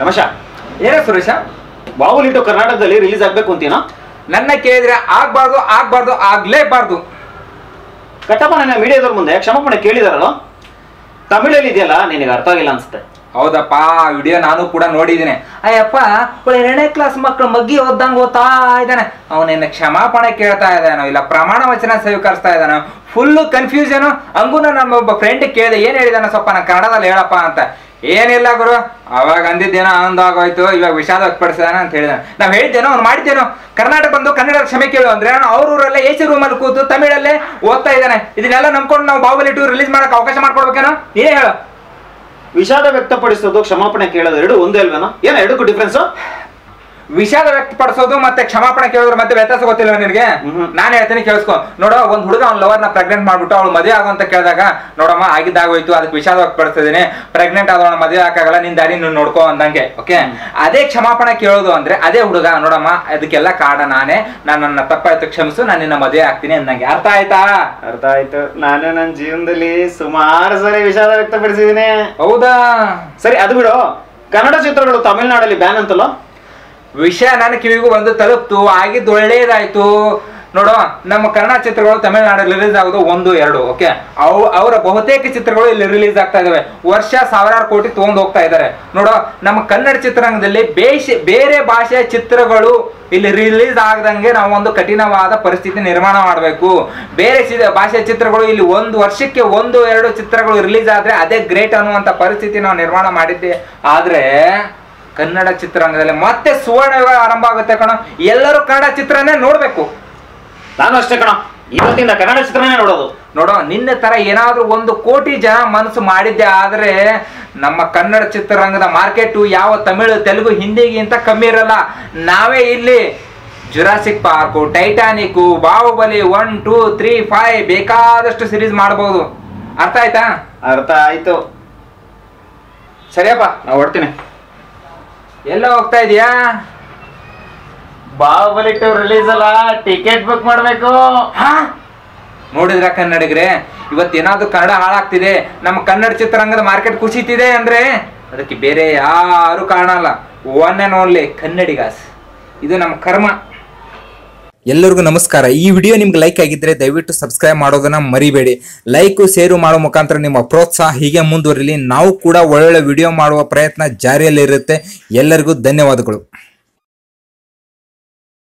ರಮೇಶ ಏನ ಸುರೇಶ? ಬಾಹುಲಿಟು ಕರ್ನಾಟಕದಲ್ಲಿ ರಿಲೀಸ್ ಆಗ್ಬೇಕು ಅಂತೀನೋ? ನನ್ನ ಕೇಳಿದ್ರೆ ಆಗ್ಬಾರ್ದು ಆಗ್ಬಾರ್ದು ಆಗ್ಲೇಬಾರ್ದು. ಕಟ್ಟಪ್ಪ ನನ್ನ ಮೀಡಿಯಾದವ್ರ ಮುಂದೆ ಕ್ಷಮಾಪಣೆ ಕೇಳಿದಾರಲ್ಲ? ತಮಿಳಲ್ಲಿ ಇದೆಯಲ್ಲ ನಿನಗೆ ಅರ್ಥ ಆಗಿಲ್ಲ ಅನ್ಸುತ್ತೆ. ಹೌದಪ್ಪ ವಿಡಿಯೋ ನಾನು ಕೂಡ ನೋಡಿದ್ದೀನಿ. ಅಯ್ಯಪ್ಪ ಒಳ್ಳೆ ಎರಡನೇ ಕ್ಲಾಸ್ ಮಕ್ಕಳು ಮಗ್ಗಿ ಓದ್ದಂಗೆ ಓದ್ತಾ ಇದ್ದಾನೆ. ಅವನಿನ್ನ ಕ್ಷಮಾಪಣೆ ಕೇಳ್ತಾ ಇದ್ದಾನೋ ಇಲ್ಲ ಪ್ರಮಾಣ ವಚನ ಸ್ವೀಕರಿಸ್ತಾ ಇದ್ದಾನೋ ಫುಲ್ಲು ಕನ್ಫ್ಯೂಷನು ಹಂಗೂ ನಮ್ಮ ಒಬ್ಬ ಫ್ರೆಂಡ್ ಕೇಳಿದೆ ಏನು ಹೇಳಿದಾನ ಸ್ವಲ್ಪ ನಾನು ಕನ್ನಡದಲ್ಲಿ ಹೇಳಪ್ಪ ಅಂತ. ಏನಿಲ್ಲ ಗುರು, ಅವಾಗ ಅಂದಿದ್ದೇನೋ ಅಂದಾಗೋಯ್ತು ಇವಾಗ ವಿಷಾದ ವ್ಯಕ್ತಪಡಿಸಿದಾನ ಅಂತ ಹೇಳಿದ ನಾವು ಹೇಳಿದ್ದೇನೋ ಅವ್ನು ಮಾಡಿದ್ದೇನೋ. ಕರ್ನಾಟಕ ಬಂದು ಕನ್ನಡ ಕ್ಷಮೆ ಕೇಳು ಅಂದ್ರೆ, ಅವ್ನು ಅವ್ರ ಊರಲ್ಲೇ ಎ ಸಿ ರೂಮಲ್ಲಿ ಕೂತು ತಮಿಳಲ್ಲೇ ಓದ್ತಾ ಇದ್ದಾನೆ. ಇದನ್ನೆಲ್ಲ ನಂಬ್ಕೊಂಡು ನಾವು ಬಾಹುಬಲಿ ಟೂ ರಿಲೀಸ್ ಮಾಡಕ್ಕೆ ಅವಕಾಶ ಮಾಡ್ಕೊಡ್ಬೇಕೇನೋ? ನೀನೇ ಹೇಳು. ವಿಷಾದ ವ್ಯಕ್ತಪಡಿಸೋದು ಕ್ಷಮಾಪಣೆ ಕೇಳೋದು ಎರಡು ಒಂದೇ ಅಲ್ವೇನೋ? ಏನೋ, ಎರಡಕ್ಕೂ ಡಿಫ್ರೆನ್ಸ್ ವಿಷಾದ ವ್ಯಕ್ತಪಡಿಸೋದು ಮತ್ತೆ ಕ್ಷಮಾಪಣೆ ಕೇಳೋದ್ರ ಮತ್ತೆ ವ್ಯತ್ಯಾಸ ಗೊತ್ತಿಲ್ಲ ನಿನಗೆ. ನಾನು ಹೇಳ್ತೀನಿ ಕೇಳಿಸ್ಕೊ. ನೋಡೋ ಒಂದ್ ಹುಡುಗ ಅವ್ನ ಲವರ್ನ ಪ್ರೆಗ್ನೆಂಟ್ ಮಾಡ್ಬಿಟ್ಟು ಅವಳು ಮದುವೆ ಆಗುವಂತ ಅಂತ ಕೇಳಿದಾಗ ನೋಡಮ್ಮ ಆಗಿದ್ದಾಗೋಯ್ತು ಅದಕ್ಕೆ ವಿಷಾದ ವ್ಯಕ್ತಪಡಿಸ್ತಿದ್ದೀನಿ. ಪ್ರೆಗ್ನೆಂಟ್ ಆದವಳ ಮದುವೆ ಹಾಕಾಗಲ್ಲ ನಿನ್ ದಾರಿ ನೀನು ನೋಡ್ಕೋ ಅಂದಂಗೆ ಓಕೆ ಅದೇ ಕ್ಷಮಾಪಣೆ ಕೇಳೋದು ಅಂದ್ರೆ ಅದೇ ಹುಡುಗ ನೋಡಮ್ಮ ಅದಕ್ಕೆಲ್ಲ ಕಾರಣ ನಾನೇ. ನಾನು ನನ್ನ ತಪ್ಪಾಯ್ತು ಕ್ಷಮಿಸು ನಾನು ನಿನ್ನ ಮದುವೆ ಆಗ್ತೀನಿ ಅಂದಂಗೆ. ಅರ್ಥ ಆಯ್ತಾ? ಅರ್ಥ ಆಯ್ತು. ನಾನು ನನ್ನ ಜೀವನದಲ್ಲಿ ಸುಮಾರು ಸರಿ ವಿಷಾದ ವ್ಯಕ್ತಪಡಿಸಿದ್ದೀನಿ. ಹೌದಾ? ಸರಿ ಅದು ಬಿಡು. ಕನ್ನಡ ಚಿತ್ರಗಳು ತಮಿಳ್ನಾಡಲ್ಲಿ ಬ್ಯಾನ್ ಅಂತಲ್ಲ? ವಿಷಯ ನನ್ನ ಕಿವಿಗೂ ಬಂದು ತಲುಪ್ತು, ಆಗಿದ್ದು ಒಳ್ಳೇದಾಯ್ತು ನೋಡೋ, ನಮ್ಮ ಕನ್ನಡ ಚಿತ್ರಗಳು ತಮಿಳುನಾಡಲ್ಲಿ ರಿಲೀಸ್ ಆಗೋದು ಒಂದು, ಎರಡು ಓಕೆ ಅವು, ಅವರ ಬಹುತೇಕ ಚಿತ್ರಗಳು ಇಲ್ಲಿ ರಿಲೀಸ್ ಆಗ್ತಾ ಇದಾವೆ. ವರ್ಷ ಸಾವಿರಾರು ಕೋಟಿ ತಗೊಂಡು ಹೋಗ್ತಾ ಇದ್ದಾರೆ ನೋಡೋ, ನಮ್ಮ ಕನ್ನಡ ಚಿತ್ರರಂಗದಲ್ಲಿ ಬೇಷ, ಬೇರೆ ಭಾಷೆಯ ಚಿತ್ರಗಳು ಇಲ್ಲಿ ರಿಲೀಸ್ ಆಗದಂಗೆ ನಾವು ಒಂದು ಕಠಿಣವಾದ ಪರಿಸ್ಥಿತಿ ನಿರ್ಮಾಣ ಮಾಡಬೇಕು. ಬೇರೆ ಭಾಷೆಯ ಚಿತ್ರಗಳು ಇಲ್ಲಿ ಒಂದು ವರ್ಷಕ್ಕೆ ಒಂದು, ಎರಡು ಚಿತ್ರಗಳು ರಿಲೀಸ್ ಆದ್ರೆ ಅದೇ ಗ್ರೇಟ್ ಅನ್ನುವಂಥ ಪರಿಸ್ಥಿತಿ ನಾವು ನಿರ್ಮಾಣ ಮಾಡಿದ್ದೆ. ಆದ್ರೆ ಕನ್ನಡ ಚಿತ್ರರಂಗದಲ್ಲಿ ಮತ್ತೆ ಸುವರ್ಣ ಯುಗ ಆರಂಭ ಆಗುತ್ತೆ ಕಣ. ಎಲ್ಲರೂ ಕನ್ನಡ ಚಿತ್ರನೇ ನೋಡ್ಬೇಕು. ನಾನು ಅಷ್ಟೇ ಕಣ. ಇವತ್ತಿಂದ ಕನ್ನಡ ಚಿತ್ರನೇ ನೋಡೋದು. ನೋಡೋ ನಿನ್ನ ತರ ಏನಾದ್ರೂ ಒಂದು ಕೋಟಿ ಜನ ಮನಸ್ಸು ಮಾಡಿದ್ದೆ ಆದ್ರೆ ನಮ್ಮ ಕನ್ನಡ ಚಿತ್ರರಂಗದ ಮಾರ್ಕೆಟು ಯಾವ ತಮಿಳು ತೆಲುಗು ಹಿಂದಿಗಿಂತ ಕಮ್ಮಿ ಇರಲ್ಲ. ನಾವೇ ಇಲ್ಲಿ Jurassic Park Titanic Baahubali one two three five ಬೇಕಾದಷ್ಟು ಸಿರೀಸ್ ಮಾಡಬಹುದು ಅರ್ಥ ಆಯ್ತಾ? ಅರ್ಥ ಆಯ್ತು. ಸರಿಯಪ್ಪ. ನಾ ಹೊಡ್ತೀನಿ. ಎಲ್ಲ ಹೋಗ್ತಾ ಇದೀಯಾ? ಬಾಹುಬಲಿ ಟು ರಿಲೀಸ್ ಅಲ್ಲ ಟಿಕೆಟ್ ಬುಕ್ ಮಾಡ್ಬೇಕು. ಹಾ? ನೋಡಿದ್ರ ಕನ್ನಡಿಗರೇ? ಇವತ್ತೇನಾದ್ರೂ ಕನ್ನಡ ಹಾಳಾಗ್ತಿದೆ. ನಮ್ಮ ಕನ್ನಡ ಚಿತ್ರರಂಗದ ಮಾರ್ಕೆಟ್ ಕುಸಿತಿದೆ ಅಂದ್ರೆ ಅದಕ್ಕೆ ಬೇರೆ ಯಾರು ಕಾರಣ ಅಲ್ಲ ಒನ್ ಅಂಡ್ ಓನ್ಲಿ ಕನ್ನಡಿಗಾಸ್. ಇದು ನಮ್ಮ ಕರ್ಮ. ಎಲ್ಲರಿಗೂ ನಮಸ್ಕಾರ. ಈ ವಿಡಿಯೋ ನಿಮ್ಗೆ ಲೈಕ್ ಆಗಿದ್ರೆ ದಯವಿಟ್ಟು ಸಬ್ಸ್ಕ್ರೈಬ್ ಮಾಡೋದನ್ನ ಮರಿಬೇಡಿ. ಲೈಕ್ ಶೇರು ಮಾಡೋ ಮುಖಾಂತರ ನಿಮ್ಮ ಪ್ರೋತ್ಸಾಹ ಹೀಗೆ ಮುಂದುವರಿಲಿ. ನಾವು ಕೂಡ ಒಳ್ಳೊಳ್ಳೆ ವಿಡಿಯೋ ಮಾಡುವ ಪ್ರಯತ್ನ ಜಾರಿಯಲ್ಲಿರುತ್ತೆ. ಎಲ್ಲರಿಗೂ ಧನ್ಯವಾದಗಳು.